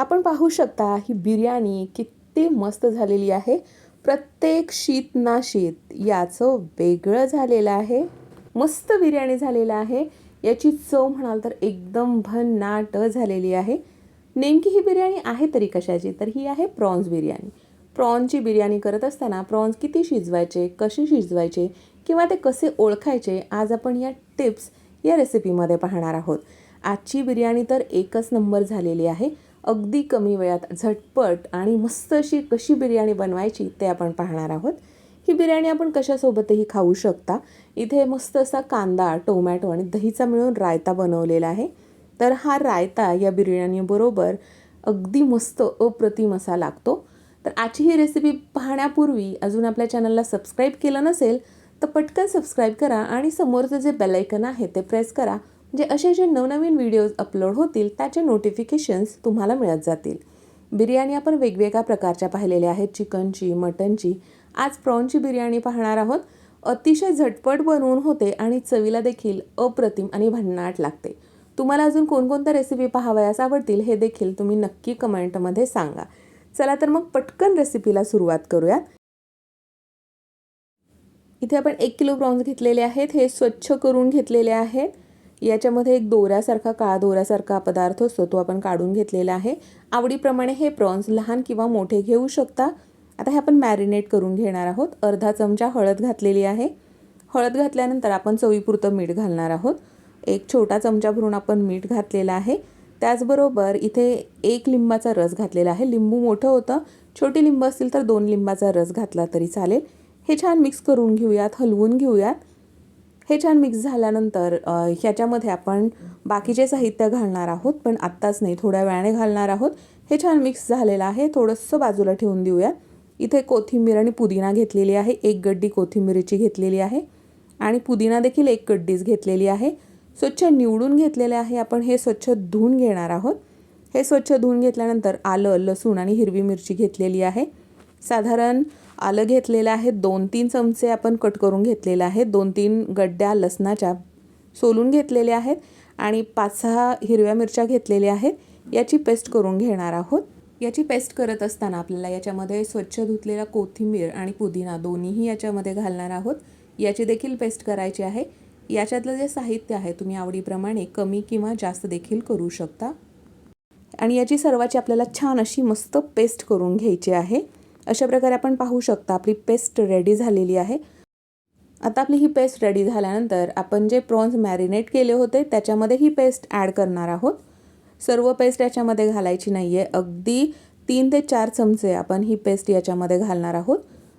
आपण पाहू शकता ही बिर्याणी किती मस्त झालेली आहे. प्रत्येक शीत ना शीत याचं वेगळं झालेलं आहे. मस्त बिर्याणी झालेलं आहे. याची चव म्हणाल तर एकदम भन्नाट झालेली आहे. नेमकी ही बिर्याणी आहे तरी कशाची? तर ही आहे प्रॉन्स बिर्याणी. प्रॉन्सची बिर्याणी करत असताना प्रॉन्स किती शिजवायचे कसे शिजवायचे किंवा ते कसे ओळखायचे आज आपण या टिप्स या रेसिपीमध्ये पाहणार आहोत. आजची बिर्याणी तर एकच नंबर झालेली आहे. अगदी कमी वेळात झटपट आणि मस्त अशी कशी बिर्याणी बनवायची ते आपण पाहणार आहोत. ही बिर्याणी आपण कशासोबतही खाऊ शकता. इथे मस्त असा कांदा टोमॅटो आणि दहीचा मिळून रायता बनवलेला आहे. तर हा रायता या बिर्याणीबरोबर अगदी मस्त अप्रतिम असा लागतो. तर आजची ही रेसिपी पाहण्यापूर्वी अजून आपल्या चॅनलला सबस्क्राईब केलं नसेल तर पटकन सबस्क्राईब करा आणि समोरचं जे बेलायकन आहे ते प्रेस करा. जे असे जे नवनवीन व्हिडिओज अपलोड होतील त्याचे नोटिफिकेशन्स तुम्हाला मिळत जातील. बिर्याणी आपण वेगवेगळ्या प्रकारच्या पाहिलेल्या आहेत. चिकनची मटनची. आज प्रॉनची बिर्याणी पाहणार आहोत. अतिशय झटपट बनवून होते आणि चवीला देखील अप्रतिम आणि भन्नाट लागते. तुम्हाला अजून कोणकोणत्या रेसिपी पाहावयास आवडतील हे देखील तुम्ही नक्की कमेंटमध्ये सांगा. चला तर मग पटकन रेसिपीला सुरुवात करूयात. इथे आपण एक किलो प्रॉन्स घेतलेले आहेत. हे स्वच्छ करून घेतलेले आहेत. याच्यामध्ये एक दोऱ्यासारखा काळा दोऱ्यासारखा पदार्थ असतो तो आपण काढून घेतलेला आहे. आवडीप्रमाणे हे प्रॉन्स लहान किंवा मोठे घेऊ शकता. आता हे आपण मॅरिनेट करून घेणार आहोत. अर्धा चमचा हळद घातलेली आहे. हळद घातल्यानंतर आपण चवीपुरतं मीठ घालणार आहोत. एक छोटा चमचा भरून आपण मीठ घातलेला आहे. त्याचबरोबर इथे एक लिंबाचा रस घातलेला आहे. लिंबू मोठं होतं. छोटी लिंब असतील तर दोन लिंबाचा रस घातला तरी चालेल. हे छान मिक्स करून घेऊयात हलवून घेऊयात. हे छान मिक्स झाल्यानंतर ह्याच्यामध्ये आपण बाकीचे साहित्य घालणार आहोत पण आत्ताच नाही थोड्या वेळाने घालणार आहोत. हे छान मिक्स झालेलं आहे. थोडंसं बाजूला ठेवून देऊयात. इथे कोथिंबीर आणि पुदिना घेतलेली आहे. एक गड्डी कोथिंबीरीची घेतलेली आहे. आणि पुदिना देखील एक गड्डीच घेतलेली आहे. स्वच्छ निवडून घेतलेले आहे आपण. हे स्वच्छ धुवून घेणार आहोत. हे स्वच्छ धुवून घेतल्यानंतर आलं लसूण आणि हिरवी मिरची घेतलेली आहे. साधारण आलं घेतलेलं आहे. दोन तीन चमचे आपण कट करून घेतलेले आहेत. दोन तीन गड्ड्या लसणाच्या सोलून घेतलेल्या आहेत आणि पाच सहा हिरव्या मिरच्या घेतलेल्या आहेत. याची पेस्ट करून घेणार आहोत. याची पेस्ट करत असताना आपल्याला याच्यामध्ये स्वच्छ धुतलेला कोथिंबीर आणि पुदिना दोन्हीही याच्यामध्ये घालणार आहोत. याची देखील पेस्ट करायची आहे. याच्यातलं जे साहित्य आहे तुम्ही आवडीप्रमाणे कमी किंवा जास्त देखील करू शकता. आणि याची सर्वाची आपल्याला छान अशी मस्त पेस्ट करून घ्यायची आहे. अशा प्रकारे आपण पाहू शकता आपली पेस्ट रेडी झालेली आहे. आता आपली ही पेस्ट रेडी झाल्यानंतर आपण जे प्रॉन्स मॅरिनेट केले होते त्याच्यामध्ये ही पेस्ट ॲड करणार आहोत. सर्व पेस्ट याच्यामध्ये घालायची नाही आहे अगदी तीन ते चार चमचे आपण ही पेस्ट याच्यामध्ये घालणार आहोत.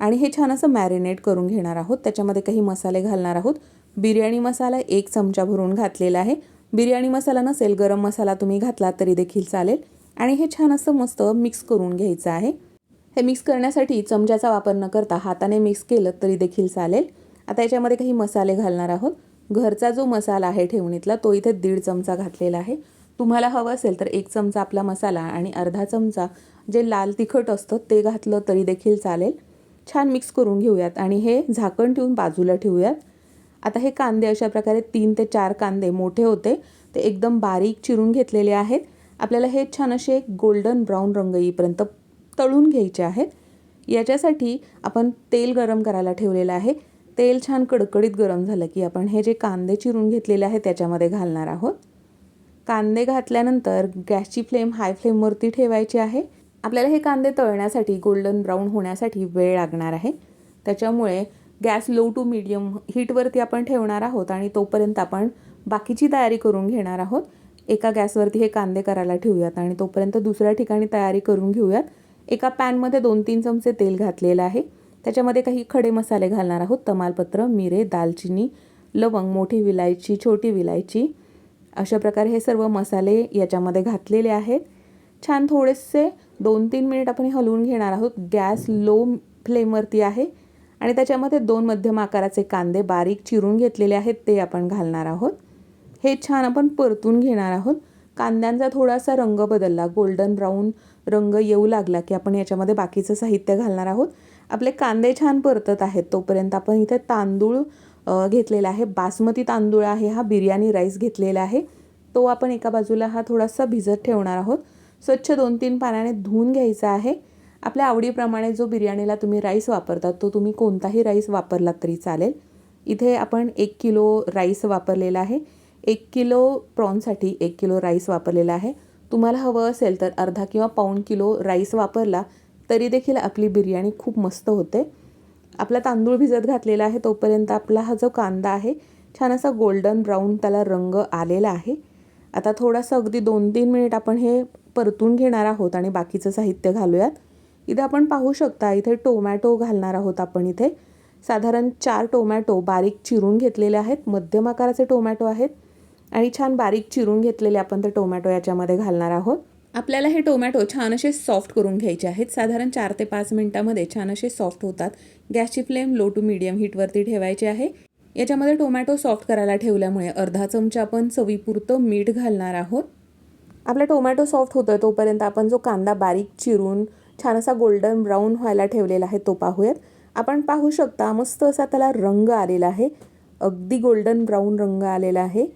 आणि हे छान असं मॅरिनेट करून घेणार आहोत. त्याच्यामध्ये काही मसाले घालणार आहोत. बिर्याणी मसाला एक चमचा भरून घातलेला आहे. बिर्याणी मसाला नसेल गरम मसाला तुम्ही घातला तरी देखील चालेल. आणि हे छान असं मस्त मिक्स करून घ्यायचं आहे. हे मिक्स करण्यासाठी चमच्याचा वापर न करता हाताने मिक्स केलं तरी देखील चालेल. आता याच्यामध्ये काही मसाले घालणार आहोत. घरचा जो मसाला आहे ठेवणीतला तो इथे दीड चमचा घातलेला आहे. तुम्हाला हवं असेल तर एक चमचा आपला मसाला आणि अर्धा चमचा जे लाल तिखट असतं ते घातलं तरी देखील चालेल. छान मिक्स करून घेऊयात आणि हे झाकण ठेवून बाजूला ठेवूयात. आता हे कांदे अशा प्रकारे तीन ते चार कांदे मोठे होते. ते एकदम बारीक चिरून घेतलेले आहेत. आपल्याला हे छान असे गोल्डन ब्राऊन रंग येईपर्यंत तळून घ्यायचे आहेत याच्यासाठी आपण तेल गरम करायला ठेवलेलं आहे. तेल छान कडकडीत गरम झालं की आपण हे जे कांदे चिरून घेतलेले आहे त्याच्यामध्ये घालणार आहोत. कांदे घातल्यानंतर गॅसची फ्लेम हाय फ्लेमवरती ठेवायची आहे. आपल्याला हे कांदे तळण्यासाठी गोल्डन ब्राऊन होण्यासाठी वेळ लागणार आहे. त्याच्यामुळे गॅस लो टू मिडियम हीटवरती आपण ठेवणार आहोत आणि तोपर्यंत आपण बाकीची तयारी करून घेणार आहोत. एका गॅसवरती हे कांदे करायला ठेवूयात आणि तोपर्यंत दुसऱ्या ठिकाणी तयारी करून घेऊयात. एका पॅनमध्ये दोन तीन चमचे तेल घातलेलं आहे. त्याच्यामध्ये काही खडे मसाले घालणार आहोत. तमालपत्र मिरे दालचिनी लवंग मोठी विलायची छोटी विलायची. अशा प्रकारे हे सर्व मसाले याच्यामध्ये घातलेले आहेत. छान थोडेसे दोन तीन मिनिट आपण हलवून घेणार आहोत. गॅस लो फ्लेमवरती आहे. आणि त्याच्यामध्ये दोन मध्यम आकाराचे कांदे बारीक चिरून घेतलेले आहेत. ते आपण घालणार आहोत. हे छान आपण परतून घेणार आहोत. कांद्यांचा थोडासा रंग बदलला. गोल्डन ब्राऊन रंग येऊ लागला की आपण याच्यामध्ये बाकीचं साहित्य घालणार आहोत. आपले कांदे छान परतत आहेत तोपर्यंत आपण इथे तांदूळ घेतलेला आहे. बासमती तांदूळ आहे हा बिर्याणी राईस घेतलेला आहे. तो आपण एका बाजूला हा थोडासा भिजत ठेवणार आहोत. स्वच्छ दोन तीन पाण्याने धुवून घ्यायचा आहे. आपल्या आवडीप्रमाणे जो बिर्याणीला तुम्ही राईस वापरतात तो तुम्ही कोणताही राईस वापरलात तरी चालेल. इथे आपण एक किलो राईस वापरलेला आहे. एक किलो प्रॉनसाठी एक किलो राईस वापरलेला आहे. तुम्हाला हवं असेल तर अर्धा किंवा पाऊण किलो राईस वापरला तरी देखील आपली बिर्याणी खूप मस्त होते. आपला तांदूळ भिजत घातलेला आहे तोपर्यंत आपला हा जो कांदा आहे छान असा गोल्डन ब्राऊन त्याला रंग आलेला आहे. आता थोडासा अगदी दोन तीन मिनिट आपण हे परतून घेणार आहोत आणि बाकीचं साहित्य घालूयात. इथे आपण पाहू शकता इथे टोमॅटो घालणार आहोत आपण इथे. साधारण चार टोमॅटो बारीक चिरून घेतलेले आहेत. मध्यम आकाराचे टोमॅटो आहेत. आणि छान बारीक चिरून घेतलेले आपण ते टोमॅटो याच्यामध्ये घालणार आहोत. आपल्याला हे टोमॅटो छान असे सॉफ्ट करून घ्यायचे आहेत. साधारण चार ते पाच मिनटामध्ये छान असे सॉफ्ट होतात. गॅसची फ्लेम लो टू मिडियम हीटवरती ठेवायची आहे. याच्यामध्ये टोमॅटो सॉफ्ट करायला ठेवल्यामुळे अर्धा चमचा आपण चवीपुरतं मीठ घालणार आहोत. आपला टोमॅटो सॉफ्ट होतं तोपर्यंत आपण जो कांदा बारीक चिरून छान असा गोल्डन ब्राऊन व्हायला ठेवलेला आहे तो पाहूयात. आपण पाहू शकता मस्त असा त्याला रंग आलेला आहे. अगदी गोल्डन ब्राऊन रंग आलेला आहे.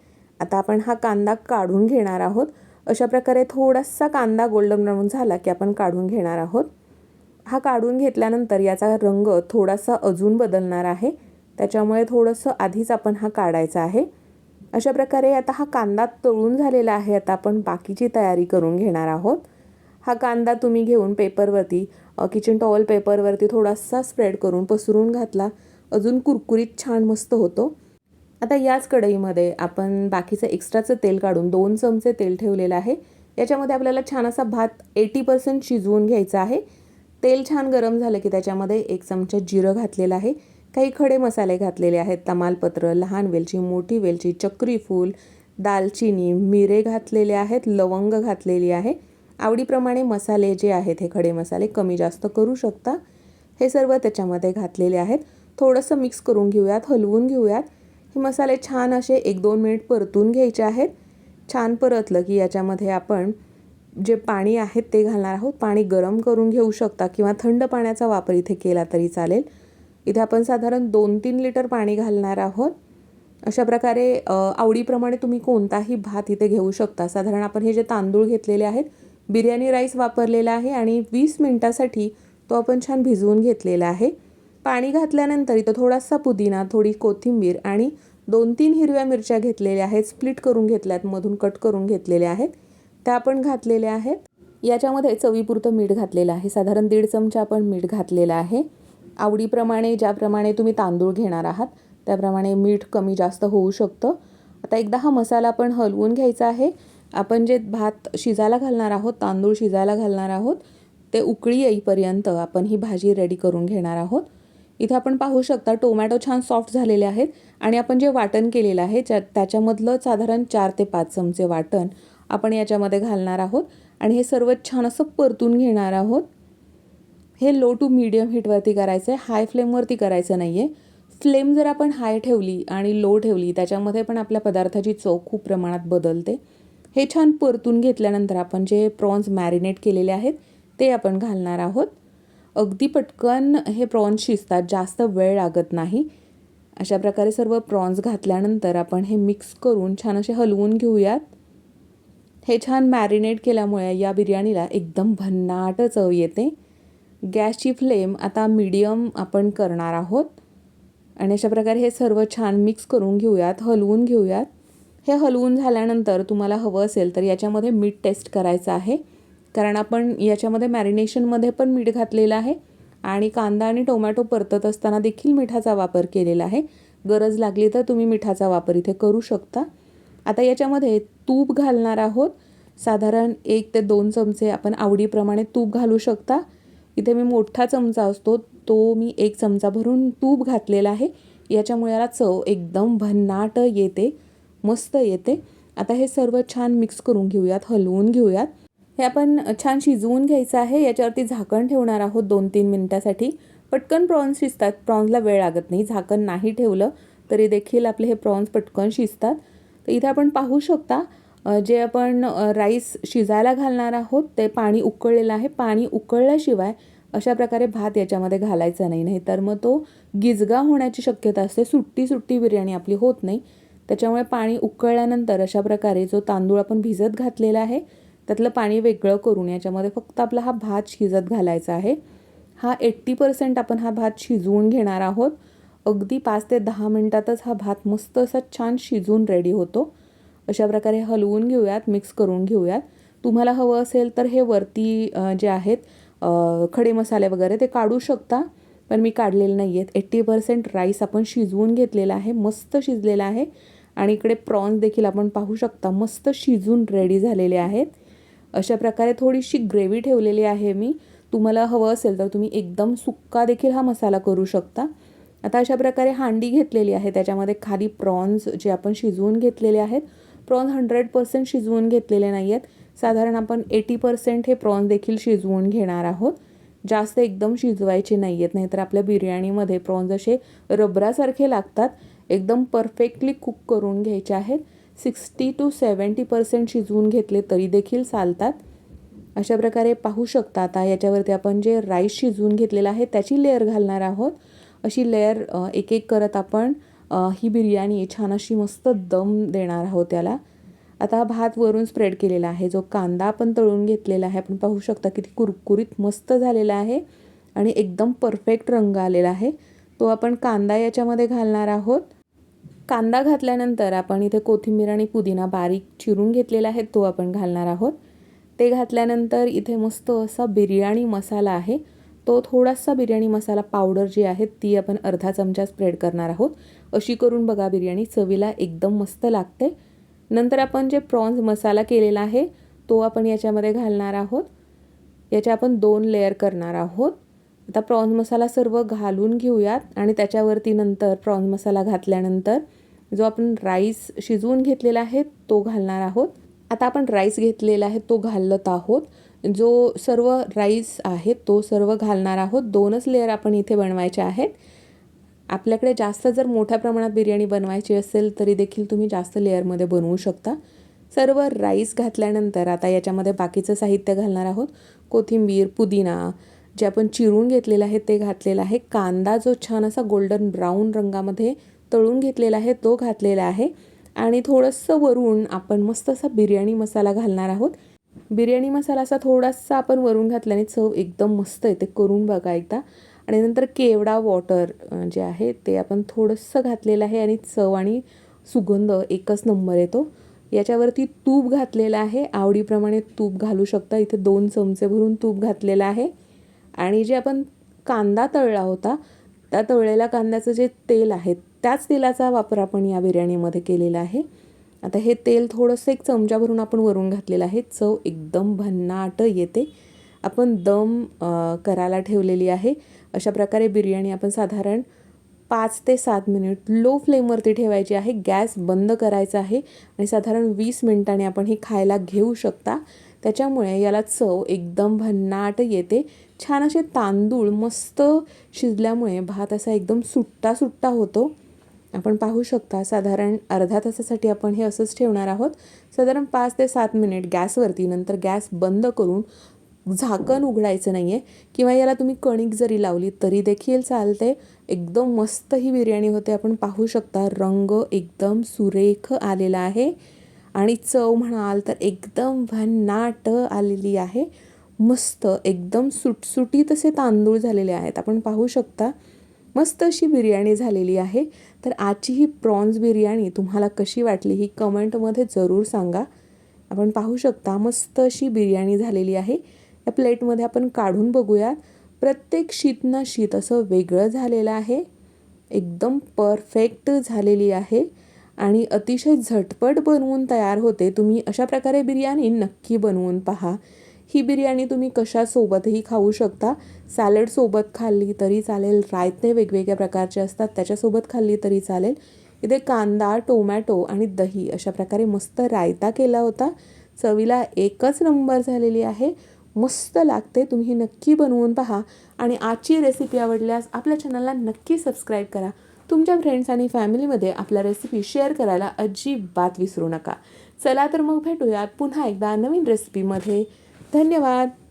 आता आपण हा कांदा काढून घेणार आहोत. अशा प्रकारे थोडासा कांदा गोल्डन ब्राऊन झाला की आपण काढून घेणार आहोत. हा काढून घेतल्यानंतर याचा रंग थोडासा अजून बदलणार आहे. त्याच्यामुळे थोडंसं आधीच आपण हा काढायचा आहे. अशा प्रकारे आता हा कांदा तळून झालेला आहे. आता आपण बाकीची तयारी करून घेणार आहोत. हा कांदा तुम्ही घेऊन पेपरवरती किचन टॉवल पेपरवरती थोडासा स्प्रेड करून पसरून घातला. अजून कुरकुरीत छान मस्त होतो. आता याच कढईमध्ये आपण बाकीचं एक्स्ट्राचं तेल काढून दोन चमचे तेल ठेवलेलं आहे. याच्यामध्ये आपल्याला छान असा भात एटी पर्सेंट शिजवून घ्यायचा आहे. तेल छान गरम झालं की त्याच्यामध्ये एक चमचा जिरं घातलेलं आहे. काही खडे मसाले घातलेले आहेत. तमालपत्र लहान वेलची मोठी वेलची चक्रीफूल दालचिनी मिरे घातलेले आहेत लवंग घातलेली आहे. आवडीप्रमाणे मसाले जे आहेत हे खडे मसाले कमी जास्त करू शकता. हे सर्व त्याच्यामध्ये घातलेले आहेत. थोडंसं मिक्स करून घेऊयात हलवून घेऊयात. हे मसाले छान असे एक दोन मिनिट परतून घ्यायचे आहेत. छान परतलं की याच्यामध्ये आपण जे पाणी आहेत ते घालणार आहोत. पाणी गरम करून घेऊ शकता किंवा थंड पाण्याचा वापर इथे केला तरी चालेल. इथे आपण साधारण दोन तीन लिटर पाणी घालणार आहोत. अशा प्रकारे आवडीप्रमाणे तुम्ही कोणताही भात इथे घेऊ शकता. साधारण आपण हे जे तांदूळ घेतलेले आहेत बिर्याणी राईस वापरलेला आहे आणि वीस मिनटासाठी तो आपण छान भिजवून घेतलेला आहे. पाणी घातल्यानंतर इथं थोडासा पुदिना थोडी कोथिंबीर आणि दोन तीन हिरव्या मिरच्या घेतलेल्या आहेत स्प्लिट करून घेतल्यात मधून कट करून घेतलेल्या आहेत. त्या आपण घातलेल्या आहेत. याच्यामध्ये चवीपुरतं मीठ घातलेलं आहे. साधारण दीड चमचा आपण मीठ घातलेलं आहे. आवडीप्रमाणे ज्याप्रमाणे तुम्ही तांदूळ घेणार आहात त्याप्रमाणे मीठ कमी जास्त होऊ शकतं. आता एकदा हा मसाला आपण हलवून घ्यायचा आहे. आपण जे भात शिजायला घालणार आहोत तांदूळ शिजायला घालणार आहोत ते उकळी येईपर्यंत आपण ही भाजी रेडी करून घेणार आहोत. इथे आपण पाहू शकता टोमॅटो छान सॉफ्ट झालेले आहेत आणि आपण जे वाटण केलेलं आहे ज्या त्याच्यामधलं साधारण चार ते पाच चमचे वाटण आपण याच्यामध्ये घालणार आहोत. आणि हे सर्व छान असं परतून घेणार आहोत. हे लो टू मीडियम हीटवरती करायचं आहे हाय फ्लेमवरती करायचं नाही आहे फ्लेम जर आपण हाय ठेवली आणि लो ठेवली त्याच्यामध्ये पण आपल्या पदार्थाची चव खूप प्रमाणात बदलते. हे छान परतून घेतल्यानंतर आपण जे प्रॉन्स मॅरिनेट केलेले आहेत ते आपण घालणार आहोत. अगदी पटकन हे प्रॉन्स शिजतात जास्त वेळ लागत नाही. अशा प्रकारे सर्व प्रॉन्स घातल्यानंतर आपण हे मिक्स करून छान असे हलवून घेऊयात. हे छान मॅरिनेट केल्यामुळे या बिर्याणीला एकदम भन्नाट चव येते. गॅसची फ्लेम आता मीडियम आपण करणार आहोत. आणि अशा प्रकारे हे सर्व छान मिक्स करून घेऊयात हलवून घेऊयात. हे हलवून झाल्यानंतर तुम्हाला हवं असेल तर याच्यामध्ये मीठ टेस्ट करायचं आहे. कारण आपण याच्यामध्ये मॅरिनेशनमध्ये पण मीठ घातलेलं आहे आणि कांदा आणि टोमॅटो परतत असताना देखील मिठाचा वापर केलेला आहे. गरज लागली तर तुम्ही मिठाचा वापर इथे करू शकता. आता याच्यामध्ये तूप घालणार आहोत. साधारण एक ते दोन चमचे आपण आवडीप्रमाणे तूप घालू शकता. इथे मी मोठा चमचा असतो तो मी एक चमचा भरून तूप घातलेला आहे. याच्यामुळे याला चव एकदम भन्नाट येते मस्त येते. आता हे सर्व छान मिक्स करून घेऊयात हलवून घेऊयात. हे आपण छान शिजवून घ्यायचं आहे. याच्यावरती झाकण ठेवणार आहोत दोन तीन मिनटासाठी. पटकन प्रॉन्स शिजतात. प्रॉन्सला वेळ लागत नाही. झाकण नाही ठेवलं तरी देखील आपले हे प्रॉन्स पटकन शिजतात. तर इथे आपण पाहू शकता जे आपण राईस शिजायला घालणार आहोत ते पाणी उकळलेलं आहे. पाणी उकळल्याशिवाय अशा प्रकारे भात याच्यामध्ये घालायचा नाही. नाही तर मग तो गिजगा होण्याची शक्यता असते. सुट्टी सुट्टी बिर्याणी आपली होत नाही. त्याच्यामुळे पाणी उकळल्यानंतर अशा प्रकारे जो तांदूळ आपण भिजत घातलेला आहे त्यातलं पाणी वेगळं करून याच्यामध्ये फक्त आपला हा भात शिजत घालायचा आहे. हा एट्टी पर्सेंट आपण हा भात शिजवून घेणार आहोत. अगदी पाच ते दहा मिनटातच हा भात मस्त असा छान शिजून रेडी होतो. अशा प्रकारे हलवून घेऊयात मिक्स करून घेऊयात. तुम्हाला हवं असेल तर हे वरती जे आहेत खडे मसाले वगैरे ते काढू शकता पण मी काढलेले नाही आहेत एट्टी पर्सेंट राईस आपण शिजवून घेतलेला आहे मस्त शिजलेला आहे. आणि इकडे प्रॉन्स देखील आपण पाहू शकता मस्त शिजून रेडी झालेले आहेत. अशा प्रकारे थोडीशी ग्रेव्ही ठेवलेली आहे मी. तुम्हाला हवं असेल तर तुम्ही एकदम सुक्का देखील हा मसाला करू शकता. आता अशा प्रकारे हांडी घेतलेली आहे. त्याच्यामध्ये खाली प्रॉन्स जे आपण शिजवून घेतलेले आहेत प्रॉन्स हंड्रेड पर्सेंट शिजवून घेतलेले नाही आहेत साधारण आपण एटी पर्सेंट हे प्रॉन्स देखील शिजवून घेणार आहोत. जास्त एकदम शिजवायचे नाही आहेत नाहीतर आपल्या बिर्याणीमध्ये प्रॉन्स असे रबरासारखे लागतात. एकदम परफेक्टली कुक करून घ्यायचे आहेत. सिक्स्टी टू सेवन्टी पर्सेंट शिजवून घेतले तरी देखील चालतात. अशा प्रकारे पाहू शकता आता याच्यावरती आपण जे राईस शिजवून घेतलेलं आहे त्याची लेअर घालणार आहोत. अशी लेअर एक एक करत आपण ही बिर्याणी छान अशी मस्त दम देणार आहोत त्याला. आता हा भात वरून स्प्रेड केलेला आहे. जो कांदा आपण तळून घेतलेला आहे आपण पाहू शकता किती कुरकुरीत मस्त झालेला आहे आणि एकदम परफेक्ट रंग आलेला आहे. तो आपण कांदा याच्यामध्ये घालणार आहोत. कांदा घातल्यानंतर आपण इथे कोथिंबीर आणि पुदिना बारीक चिरून घेतलेला आहे तो आपण घालणार आहोत. ते घातल्यानंतर इथे मस्त असा बिर्याणी मसाला आहे. तो थोडासा बिर्याणी मसाला पावडर जी आहे ती आपण अर्धा चमचा स्प्रेड करणार आहोत. अशी करून बघा बिर्याणी चवीला एकदम मस्त लागते. नंतर आपण जे प्रॉन्स मसाला केलेला आहे तो आपण याच्यामध्ये घालणार आहोत. याचे आपण दोन लेअर करणार आहोत. आता प्रॉन्स मसाला सर्व घालून घेऊयात आणि त्याच्यावरती नंतर प्रॉन्स मसाला घातल्यानंतर जो आपण राईस शिजवून घेतलेला आहे तो घालणार आहोत. आता आपण राईस घेतलेला आहे तो घालत आहोत. जो सर्व राईस आहे तो सर्व घालणार आहोत. दोनच लेअर आपण इथे बनवायचे आहेत. आपल्याकडे जास्त जर मोठ्या प्रमाणात बिर्याणी बनवायची असेल तरी देखील तुम्ही जास्त लेअरमध्ये बनवू शकता. सर्व राईस घातल्यानंतर आता याच्यामध्ये बाकीचं साहित्य घालणार आहोत. कोथिंबीर पुदिना जे आपण चिरून घेतलेलं आहे ते घातलेलं आहे. कांदा जो छान असा गोल्डन ब्राऊन रंगामध्ये तळून घेतलेला आहे तो घातलेला आहे. आणि थोडंसं वरून आपण मस्त असा बिर्याणी मसाला घालणार आहोत. बिर्याणी मसाला असा थोडासा आपण वरून घातल्याने चव एकदम मस्त येते. करून बघा एकदा. आणि नंतर केवडा वॉटर जे आहे ते आपण थोडंसं घातलेलं आहे आणि चव आणि सुगंध एकच नंबर येतो. याच्यावरती तूप घातलेलं आहे. आवडीप्रमाणे तूप घालू शकता. इथे दोन चमचे भरून तूप घातलेलं आहे. आणि जे आपण कांदा तळला होता त्या तळलेल्या कांद्याचं जे तेल आहे त्याच तेलाचा वापर आपण या बिर्याणीमध्ये केलेला आहे. आता हे तेल थोडंसं एक चमचा भरून आपण वरून घातलेलं आहे. चव एकदम भन्नाट येते. आपण दम करायला ठेवलेली आहे. अशा प्रकारे बिर्याणी आपण साधारण पाच ते सात मिनिट लो फ्लेमवरती ठेवायची आहे. गॅस बंद करायचा आहे आणि साधारण वीस मिनिटाने आपण ही खायला घेऊ शकता. त्याच्यामुळे याला चव एकदम भन्नाट येते. छान असे तांदूळ मस्त शिजल्यामुळे भात असा एकदम सुट्टा सुट्टा होतो. आपण पाहू शकता साधारण अर्धा तासासाठी आपण हे असंच ठेवणार आहोत. साधारण पाच ते सात मिनिट गॅसवरती नंतर गॅस बंद करून झाकण उघडायचं नाही आहे किंवा याला तुम्ही कणिक जरी लावली तरी देखील चालते. एकदम मस्त ही बिर्याणी होते. आपण पाहू शकता रंग एकदम सुरेख आलेला आहे. आणि चव म्हणाल तर एकदम भन्नाट आलेली आहे. मस्त एकदम सुटसुटीत असे तांदूळ झालेले आहेत. आपण पाहू शकता मस्त अशी बिर्याणी झालेली आहे. तर आजची ही प्रॉन्स बिर्याणी तुम्हाला कशी वाटली ही कमेंटमध्ये जरूर सांगा. आपण पाहू शकता मस्त अशी बिर्याणी झालेली आहे. या प्लेटमध्ये आपण काढून बघूया प्रत्येक शीत ना शीत असं वेगळं झालेलं आहे. एकदम परफेक्ट झालेली आहे. आणि अतिशय झटपट बनवून तयार होते. तुम्ही अशा प्रकारे बिर्याणी नक्की बनवून पहा. ही बिर्याणी तुम्ही कशासोबतही खाऊ शकता. सॅलडसोबत खाल्ली तरी चालेल. रायते वेगवेगळ्या प्रकारचे असतात. त्याच्यासोबत खाल्ली तरी चालेल. इथे कांदा टोमॅटो आणि दही अशा प्रकारे मस्त रायता केला होता. चवीला एकच नंबर झालेली आहे. मस्त लागते. तुम्ही नक्की बनवून पहा. आणि आजची रेसिपी आवडल्यास आपल्या चॅनलला नक्की सबस्क्राईब करा. तुमच्या फ्रेंड्स आणि फॅमिलीमध्ये आपल्या रेसिपी शेअर करायला अजिबात विसरू नका. चला तर मग भेटूयात पुन्हा एकदा नवीन रेसिपीमध्ये धन्यवाद.